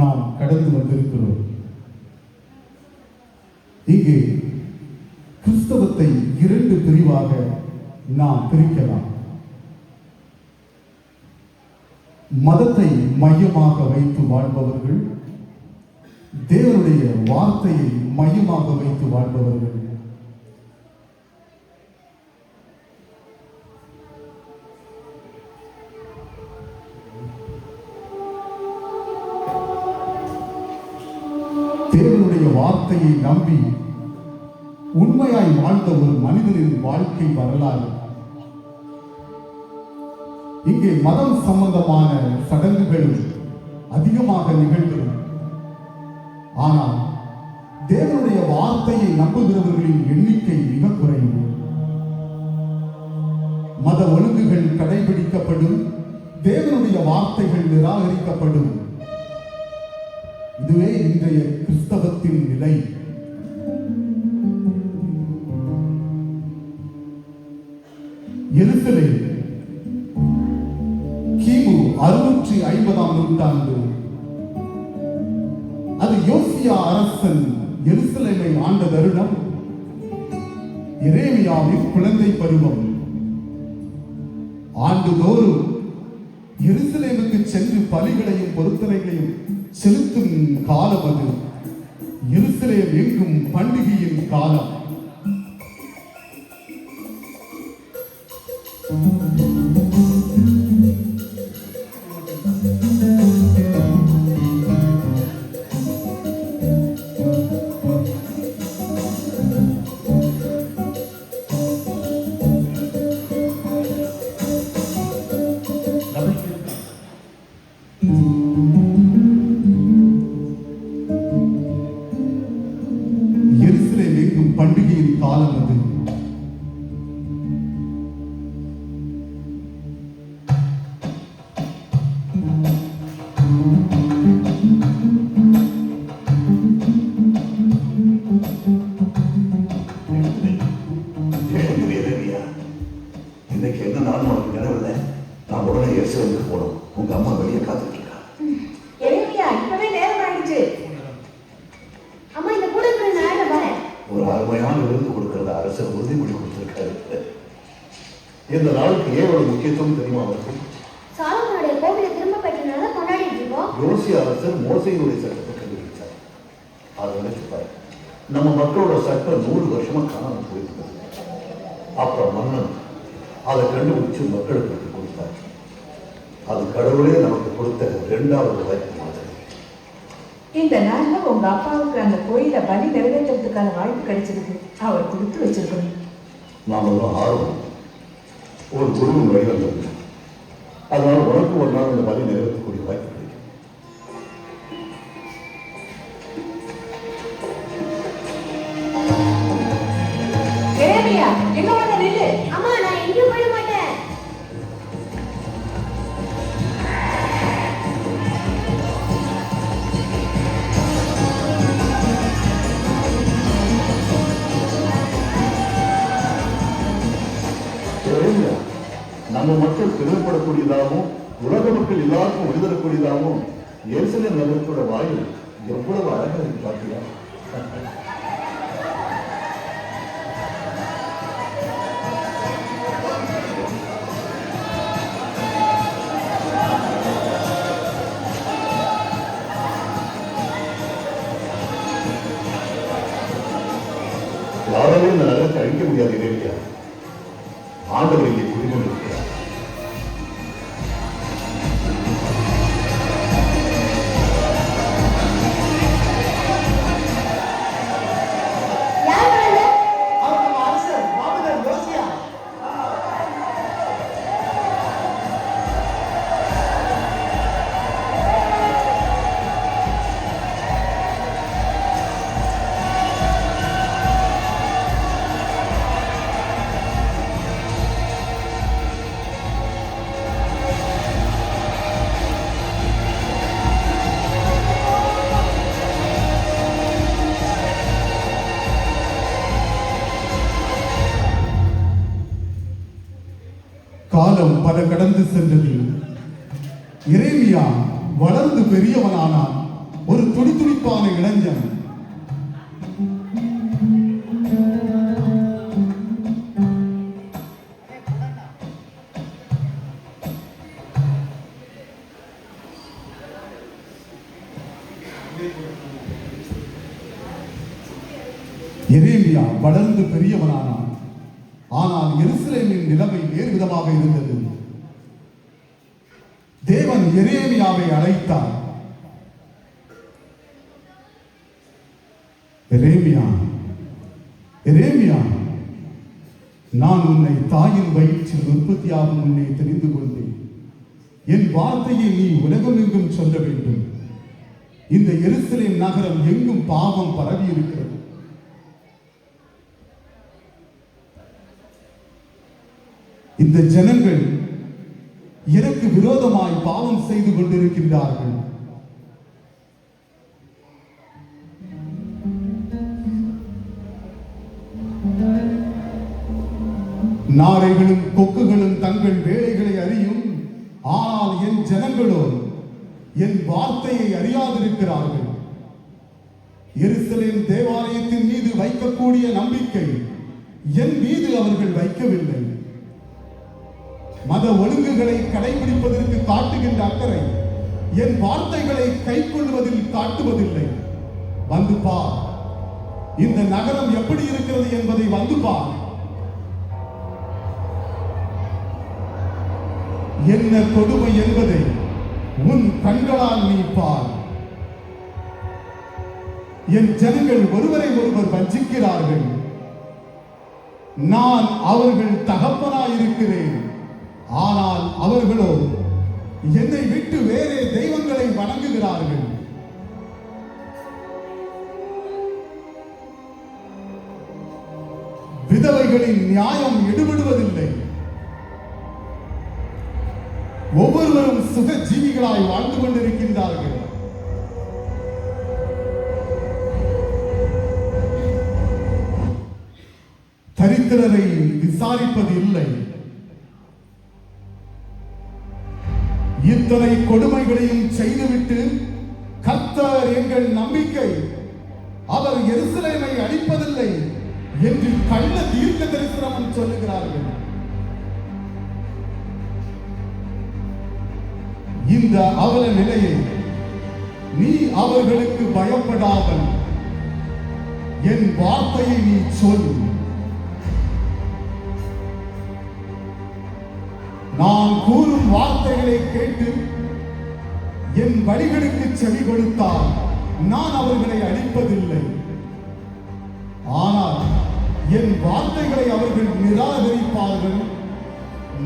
நாம் கடந்து வந்திருக்கிறோம். இங்கு கிறிஸ்தவத்தை இரண்டு பிரிவாக நாம் பிரிக்கலாம். மதத்தை மையமாக வைத்து வாழ்பவர்கள் தேவனுடைய வார்த்தையை மையமாக வைத்து வாழ்பவர்கள் வார்த்தையை நம்பி உண்மையாய் வாழ்ந்த ஒரு மனிதனின் வாழ்க்கை வரலாறு. இங்கே மதம் சம்பந்தமான சடங்குகள் அதிகமாக நிகழ்கிறது. ஆனால் தேவனுடைய வார்த்தையை நம்புகிறவர்களின் எண்ணிக்கை மிக குறைவு. மத ஒழுங்குகள் கடைபிடிக்கப்படும் தேவனுடைய வார்த்தைகள் நிராகரிக்கப்படும். இதுவே இன்றைய கிறிஸ்தவத்தின் நிலை. எருசலேம் கிமு அறுநூற்றி ஐம்பதாம் நூற்றாண்டு. அது யோசியா அரசன் எருசலேமை ஆண்ட தருணம். எரேமியாவின் குழந்தை பருவம். ஆண்டுதோறும் எருசலேமுக்கு சென்று பலிகளையும் பொருத்தனைகளையும் செலுத்தும் காலம் அது. எருசலேம் எங்கும் பண்டிகையின் காலம். இன்னைக்கு என்ன நாள் உனக்கு நினைவில்லை. நான் உடனே எருசலேமுக்கு போனோம் உங்க அம்மா வெளியே காத்து அதை கண்டுபிடிச்சு மக்களுக்கு எடுத்து கொடுத்தார் அது கடவுளே நமக்கு கொடுத்த இரண்டாவது வாய்ப்பு மாதிரி. இந்த நாள்ல உங்க அப்பாவுக்கு அந்த கோயில பலி நிறைவேற்றுறதுக்கான வாய்ப்பு கிடைச்சிருக்கு அவர் கொடுத்து வச்சிருக்கணும். நாமெல்லாம் ஆர்வம். ஒரு குருவின் வழி வந்தது அதனால உனக்கு ஒரு நாள் இந்த பலி நிறைவேற்றக்கூடிய வாய்ப்பு பெருமைப்படக்கூடியதாகவும் உலக மக்கள் எல்லாருக்கும் விடுதரக்கூடியதாகவும் எரிசலேம் நகரத்தோட வாயில் எவ்வளவு அழகாக இருக்கு பாத்தியா? யாராலும் இந்த நகரத்தை அழிக்க முடியாது இறைவியா ஆண்டவர் சென்றது. இறைவியா வளர்ந்து பெரியவனானான். இளைஞன். எரேமியா வளர்ந்து பெரியவனானான். ஆனால் எருசலேமின் நிலைமை வேறு விதமாக இருந்தது. தேவன் எரேமியாவை அழைத்தார். எரேமியா எரேமியா நான் உன்னை தாயின் வயிற்றில் உற்பத்தியாகும் உன்னை தெரிந்து கொண்டேன். என் வார்த்தையை நீ உலகமெங்கும் சொல்ல வேண்டும். இந்த எருசலேம் நகரம் எங்கும் பாவம் பரவி இருக்கிறது இந்த ஜனங்கள் எனக்கு விரோதமாய் பாவம் செய்து கொண்டிருக்கின்றார்கள். நாரைகளும் கொக்குகளும் தங்கள் வேலைகளை அறியும். ஆனால் என் ஜனங்களோ என் வார்த்தையை அறியாதிருக்கிறார்கள். எருசலேம் தேவாலயத்தின் மீது வைக்கக்கூடிய நம்பிக்கை என் மீது அவர்கள் வைக்கவில்லை. மத ஒழுங்குகளை கடைபிடிப்பதற்கு காட்டுகின்ற அக்கறை என் வார்த்தைகளை கைக்கொள்வதில் காட்டுவதில்லை. வந்து பார் இந்த நகரம் எப்படி இருக்கிறது என்பதை வந்து பார் என்ன கொடுமை என்பதை உன் கண்களால் நீ பார். என் ஜனங்கள் ஒருவரை ஒருவர் வஞ்சிக்கிறார்கள். நான் அவர்கள் தகப்பனாயிருக்கிறேன். ஆனால் அவர்களோ என்னை விட்டு வேறே தெய்வங்களை வணங்குகிறார்கள். விதவைகளின் நியாயம் எடுபடுவதில்லை. ஒவ்வொருவரும் சுக ஜீவிகளாய் வாழ்ந்து கொண்டிருக்கின்றார்கள். தரித்திரரை விசாரிப்பது இல்லை. இத்தனை கொடுமைகளையும் செய்துவிட்டு கர்த்தர் எங்கள் நம்பிக்கை அவர் எருசலேமை அழிப்பதில்லை என்று கள்ள தீர்க்க தரிசனம் சொல்லுகிறார்கள். இந்த அவல நிலையை நீ அவர்களுக்கு பயப்படாமல் என் வார்த்தையை நீ சொல். நான் கூறும் வார்த்தைகளை கேட்டு என் வழிகளுக்கு செவி கொடுத்தால் நான் அவர்களை அழிப்பதில்லை. ஆனால் என் வார்த்தைகளை அவர்கள் நிராகரிப்பார்கள்.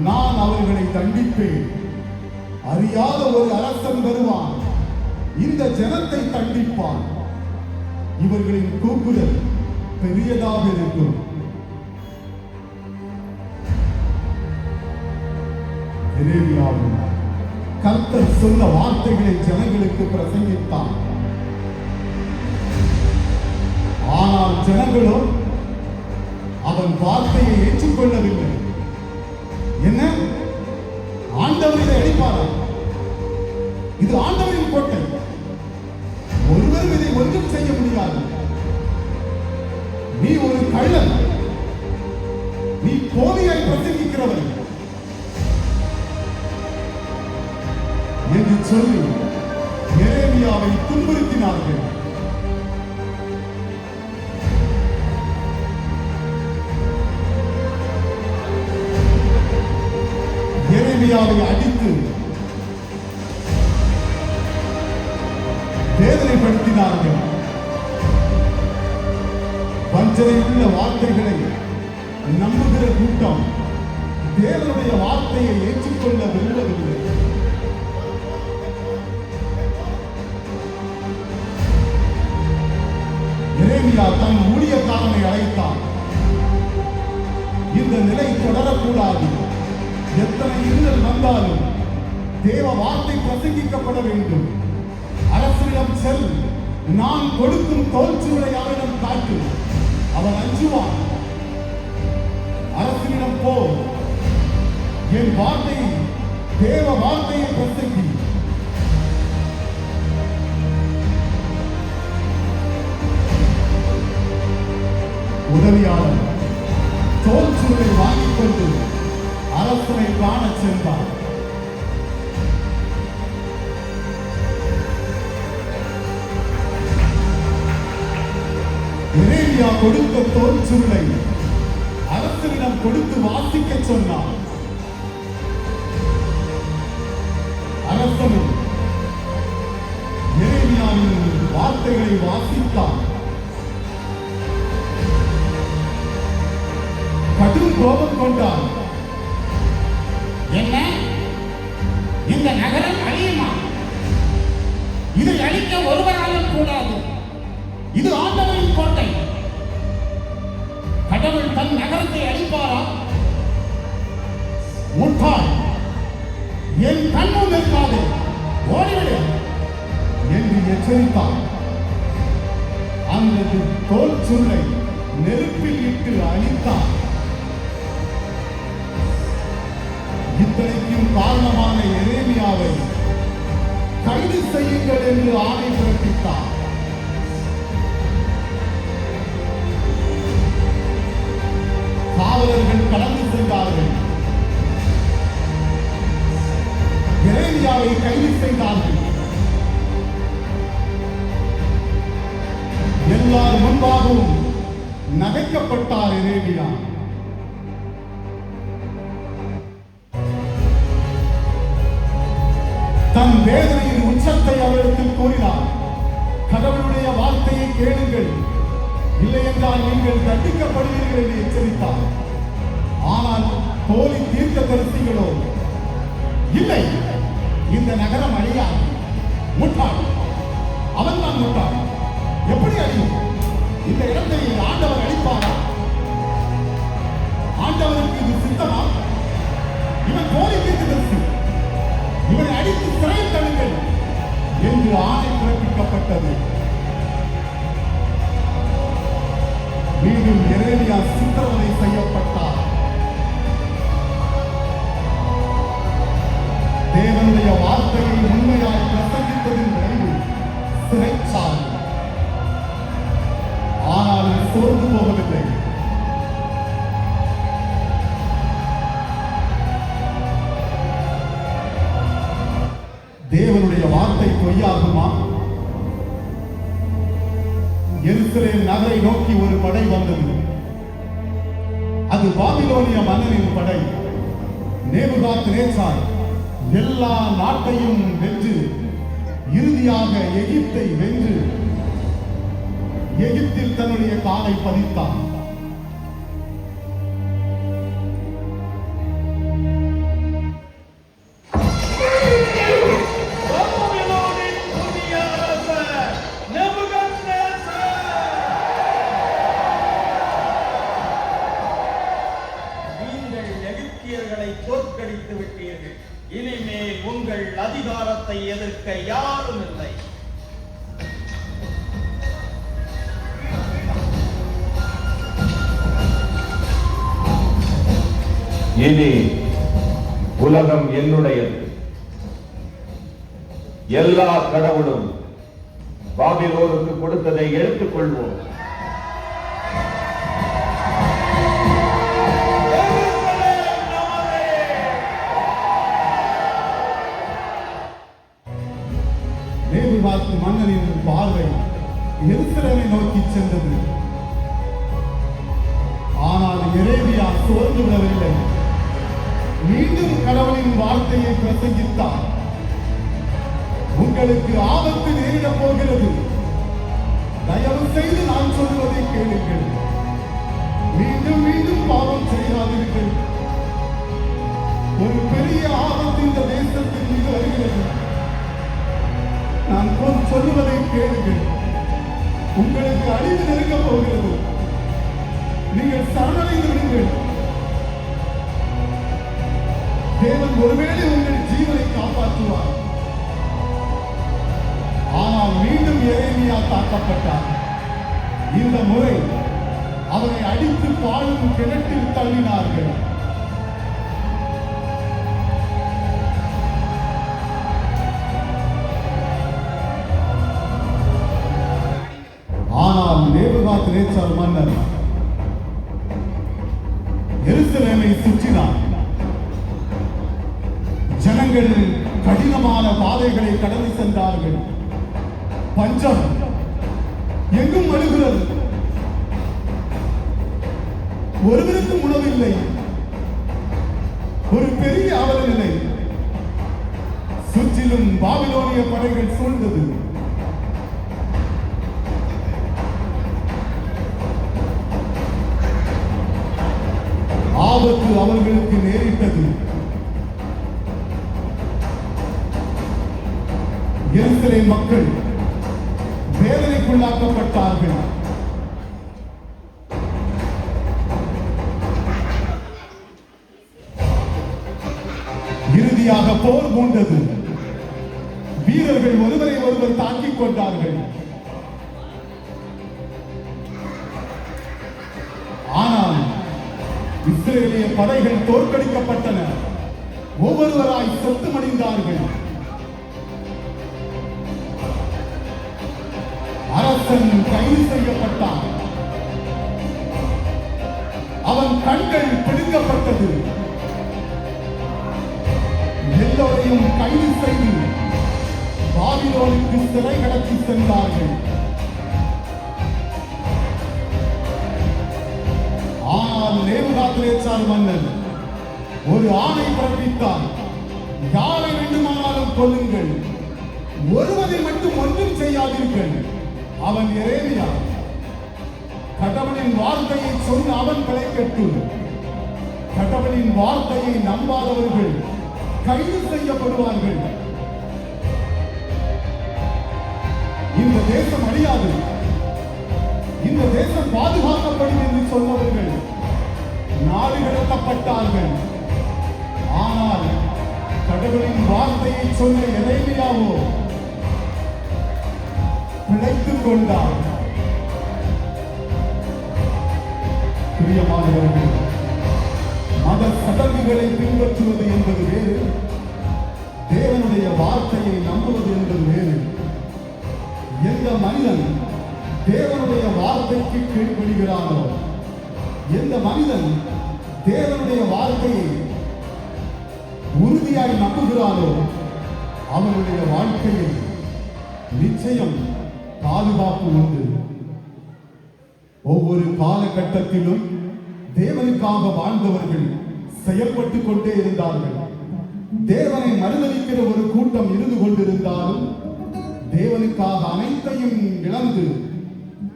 நான் அவர்களை தண்டிப்பேன். அறியாத ஒரு அரசன் வருவான். இந்த ஜனத்தை தண்டிப்பான். இவர்களின் கூக்குரல் பெரியதாக இருக்கும். எரேமியாவும் கர்த்தர் சொன்ன வார்த்தைகளை ஜனங்களுக்கு பிரசங்கித்தான் ஆனால் ஜனங்களோ அவன் வார்த்தையை ஏற்றுக்கொள்ளவில்லை. என்ன? ஆண்டவரை இதை அடிப்பாரா? இது ஆண்டவரின் கோட்டை. ஒருவரும் இதை ஒன்றும் செய்ய முடியாது. நீ ஒரு கள்ளன். சொல்லி எரேமியாவை துன்புறுத்தினார்கள். எரேமியாவை அடித்து வேதனைப்படுத்தினார்கள். வஞ்சனையுள்ள வார்த்தைகளை நம்புகிற கூட்டம் தேவனுடைய வார்த்தையை ஏற்றுக்கொள்ள விரும்பவில்லை. எரேமியா தன் ஊழியக்காரனை அழைத்தான் இந்த நிலை தொடரக்கூடாது. எத்தனை இன்னல் வந்தாலும் தேவ வார்த்தை பிரசங்கிக்கப்பட வேண்டும். அரசனிடம் செல் நான் கொடுக்கும் தோல்ச்சுவலை அவனிடம் காட்டு. அவன் அஞ்சுவான். அரசனிடம் போ. என் வார்த்தை தேவ வார்த்தையை எரேமியா கொடுத்த சுருளை அரசனிடம் கொடுத்து வாசிக்க சொன்னார். எச்சரித்தான் அந்த தோல் சுருளை நெருப்பில் இட்டு அழித்தான். இத்தனைக்கும் காரணமான எரேமியாவை கைது செய்யுங்கள் என்று ஆணை பிறப்பித்தார் காவலர்கள் கடந்து சென்றார்கள். எரேமியாவை கைது செய்தார்கள். எல்லார் முன்பாகவும் நகைக்கப்பட்டார் எரேமியா தன் வேதனையின் உச்சத்தை அவரிடத்தில் கூறினார். கடவுளுடைய வார்த்தையை கேளுங்கள். இல்லை என்றால் நீங்கள் தண்டிக்கப்படுவீர்கள் என்று எச்சரித்தார். ஆனால் போலி தீர்க்க தரிசிகளோ இல்லை இந்த நகரம் அழியாது. முட்டாள் அவன் தான் முட்டாள் எப்படி அழியும்? இந்த இடத்தை ஆண்டவர் அளிப்பாரா ஆண்டவருக்கு இது சித்தமா? இவன் போலி தீர்க்கதரிசி இவனை அடித்து சிறையில் தடுங்கள் என்று ஆணை பிறப்பிக்கப்பட்டது. மீண்டும் எரேலியா சித்திரவதை செய்யப்பட்டார். தேவனுடைய வார்த்தையை தேவனுடைய வார்த்தை பொய்யாகுமா? எருசலேம் நகரை நோக்கி ஒரு படை வந்தது. அது பாபிலோனிய மன்னனின் படை. நேபுகாத் நேசார் எல்லா நாட்டையும் வென்று இறுதியாக எகிப்தை வென்று எகிப்தில் தன்னுடைய காலை பதித்தான். அதிகாரத்தை எதிர்க்க யாரும் இல்லை. இனி உலகம் என்னுடையது. எல்லா கடவுளும் பாபிலோருக்கு கொடுத்ததை எடுத்துக்கொள்வோம். நோக்கி சென்றது. ஆனால் இறைவியா சோர்ந்து விடவில்லை மீண்டும் கடவுளின் வார்த்தையை பிரசங்கித்தார். உங்களுக்கு ஆபத்து நேரிடப் போகிறது. தயவு செய்து நான் சொல்வதை கேளுங்கள். மீண்டும் மீண்டும் பாவம் செய்யாதீர்கள். ஒரு பெரிய ஆபத்து இந்த தேசத்தின் மீது வருகிறது. நான் போல் சொல்லுவதை கேளுங்கள். உங்களுக்கு அழிவு நெருங்க போகிறது. நீங்கள் சரணடைந்து விடுங்கள். தேவன் ஒருவேளை உங்கள் ஜீவனை காப்பாற்றுவார். ஆனால் மீண்டும் எரேமியா தாக்கப்பட்டார். இந்த முறை அவரை அடித்து பாழும் கிணற்றில் தள்ளினார்கள். நேபுகாத் நேச்சார் மன்னர் சுற்றினார். ஜனங்கள் கடினமான பாதைகளை கடந்து சென்றார்கள். பஞ்சம் எங்கும் அழுகிறது ஒருவருக்கும் உணவில்லை. ஒரு பெரிய அவல நிலை. சுற்றிலும் பாபிலோனிய படைகள் சூழ்ந்தது. ஆபத்து அவர்களுக்கு நேரிட்டது. எருசலேம் மக்கள் வேதனைக்குள்ளாக்கப்பட்டார்கள். இறுதியாக போர் மூண்டது. வீரர்கள் ஒருவரை ஒருவர் தாக்கிக் கொண்டார்கள். இஸ்ரேலிய படைகள் தோற்கடிக்கப்பட்டன. ஒவ்வொருவராய் செத்து மடிந்தார்கள் அரசன் கைது செய்யப்பட்டான். அவன் கண்கள் பிடுங்கப்பட்டது. எல்லோரையும் கைது செய்து பாபிலோனுக்கு சிறை கடத்தி சென்றார்கள். ஆனால் நேபுகாத்ரேச்சார் மன்னன். ஒரு ஆணை பிறப்பித்தார். யாரை வேண்டுமானாலும் கொள்ளுங்கள் ஒருவரை மட்டும் ஒன்றும் செய்யாதீர்கள். அவன் எரேமியா கடவுளின் வார்த்தையை சொன்ன அவன் கிடைக்கட்டும் கடவுளின் வார்த்தையை நம்பாதவர்கள் கைது செய்யப்படுவார்கள். இந்த தேசம் அழியாது. இந்த தேசம் பாதுகாக்கப்படும் என்று சொன்னவர்கள் நாடு கடத்தப்பட்டார்கள் ஆனால் கடவுளின் வார்த்தையை சொன்ன எரேமியாவோ பிழைத்துக் கொண்டார். பிரியமானவர்கள் மத சடங்குகளை பின்பற்றுவது என்பது வேறு தேவனுடைய வார்த்தையை நம்புவது என்பது வேறு. எந்த மனிதன் தேவனுடைய வார்த்தைக்கு கீழ்ப்படுகிறானோ எந்த மனிதன் தேவனுடைய வார்த்தையை உறுதியாய் நம்புகிறாரோ அவனுடைய வாழ்க்கையில் நிச்சயம் பாதுகாப்பு உண்டு. ஒவ்வொரு காலகட்டத்திலும் தேவனுக்காக வாழ்ந்தவர்கள் செயல்பட்டுக் கொண்டே இருந்தார்கள். தேவனை மறுதளிக்கிற ஒரு கூட்டம் இருந்து கொண்டிருந்தாலும் தேவனுக்காக அனைத்தையும் இழந்து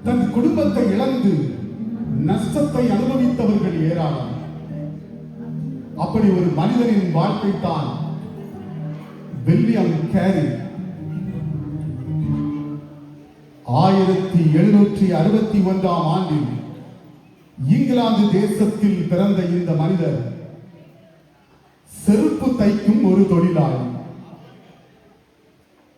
தன் குடும்பத்தை இழந்து நஷ்டத்தை அனுபவித்தவர்கள் ஏராளம். அப்படி ஒரு மனிதனின் வாழ்க்கை தான் வில்லியம் கேரி. ஆயிரத்தி எழுநூற்றி அறுபத்தி ஒன்றாம் ஆண்டில் இங்கிலாந்து தேசத்தில் பிறந்த இந்த மனிதர் செருப்பு தைக்கும் ஒரு தொழிலாளி.